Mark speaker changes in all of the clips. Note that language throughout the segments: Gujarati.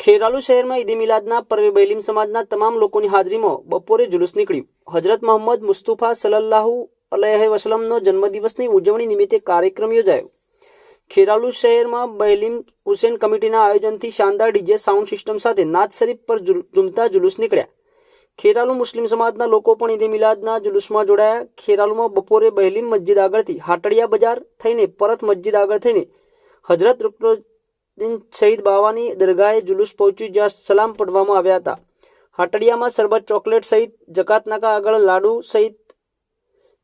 Speaker 1: ખેરાલુ શહેરમાં ઈદી મિલાદના પર્વે બૈલીમ સમાજના તમામ લોકોની હાજરીમાં બપોરે જુલુસ નીકળ્યું. હજરત મોહમ્મદ મુસ્તુફા સલલ્લાહુ અલહ વસલમનો જન્મદિવસની ઉજવણી નિમિત્તે કાર્યક્રમ યોજાયો. ખેરાલુ શહેરમાં બૈલીમ હુસેન કમિટીના આયોજનથી શાનદાર ડીજે સાઉન્ડ સિસ્ટમ સાથે નાચ શરીફ પર ઝૂમતા જુલુસ નીકળ્યા. ખેરાલુ મુસ્લિમ સમાજના લોકો પણ ઈદે મિલાદના જુલુસમાં જોડાયા. ખેરાલુમાં બપોરે બહેલીમ મસ્જિદ આગળથી હાટડિયા બજાર થઈને પરત મસ્જિદ આગળ થઈને હજરત રૂકનુદ્દીન શહીદ બાવાની દરગાહે જુલુસ પહોંચ્યું, જ્યાં સલામ પઢવામાં આવ્યા હતા. હાટડિયામાં સરબત ચોકલેટ સહિત જકાતનાકા આગળ લાડુ સહિત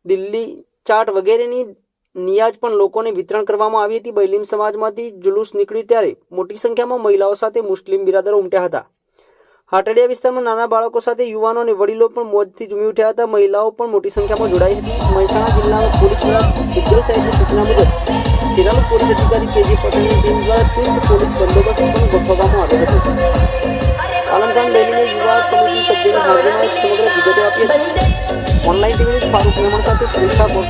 Speaker 1: દિલ્હી ચાટ વગેરેની નિયાજ પણ લોકોને વિતરણ કરવામાં આવી હતી. બૈલીમ સમાજમાંથી જુલુસ નીકળ્યું ત્યારે મોટી સંખ્યામાં મહિલાઓ સાથે મુસ્લિમ બિરાદરો ઉમટ્યા હતા. હાટડિયા વિસ્તારમાં નાના બાળકો સાથે યુવાનો અને વડીલો પણ મોજથી ઝૂમી ઉઠ્યા હતા. મહિલાઓ પણ મોટી સંખ્યામાં જોડાઈ હતી. મહેસાણા જિલ્લાના પોલીસ વડા સાહેબની સૂચના મુજબ પોલીસ અધિકારી કેજી પટેલની ટીમ દ્વારા ચુસ્ત પોલીસ બંદોબસ્ત પણ ગોઠવવામાં આવ્યો હતો આલમખાન બેલીને યુવા કમિટી સભ્યોની હાજરીમાં સમગ્ર વિગતો આપી હતી online TV news Farooq Memon સાથે સુરેશ ઠાકોર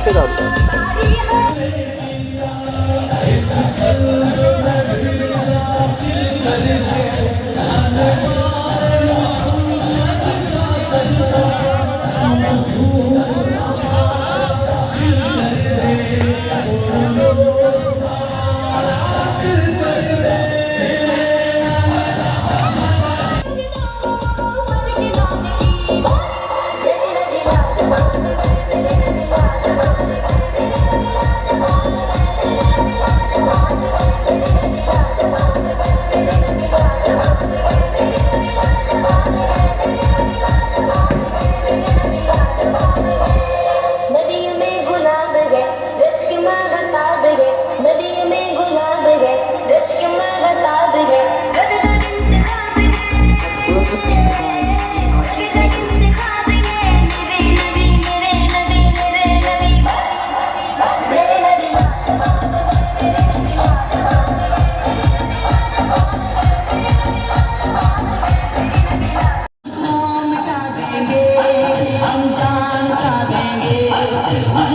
Speaker 2: खुद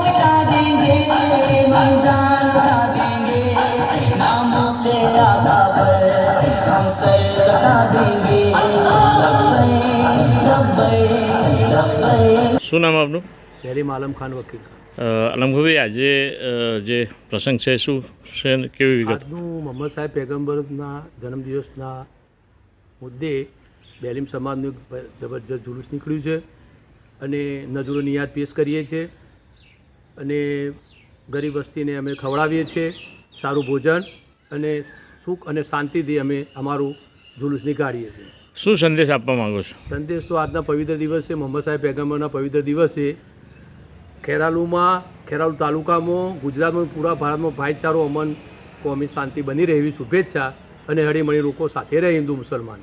Speaker 2: मिटा देंगे हम जान उठा देंगे नामों से आगा पर हम सर कटा देंगे लब्बैक लब्बैक लब्बैक
Speaker 3: શું નામ આપનું
Speaker 4: પહેલી આલમ ખાન વકીલ સાહેબ
Speaker 3: અ, અલમભાઈ આજે અ, જે પ્રસંગ છે શું છે ને કેવી વિગત
Speaker 4: આજનું મોહમ્મદ સાહેબ પેગમ્બરના જન્મદિવસના મુદ્દે બેલીમ સમાજનું એક બ- જબરજસ્ત જુલુસ નીકળ્યું છે અને નજરો નિયાદ પેશ કરીએ છીએ અને ગરીબ વસ્તીને અમે ખવડાવીએ છીએ સારું ભોજન અને સુખ અને શાંતિથી અમે અમારું જુલુસ નીકાળીએ છીએ.
Speaker 3: શું સંદેશ આપવા માંગો છો?
Speaker 4: સંદેશ તો આજના પવિત્ર દિવસે મોહમ્મદ સાહેબ પેગમ્બરના પવિત્ર દિવસે. ખેરાલુમાં ખેરાલુ તાલુકામાં ગુજરાતમાં પૂરા ભારતમાં ભાઈચારો અમન કોમી શાંતિ બની રહેવી શુભેચ્છા અને હળીમળી લોકો સાથે રહે હિન્દુ મુસલમાન.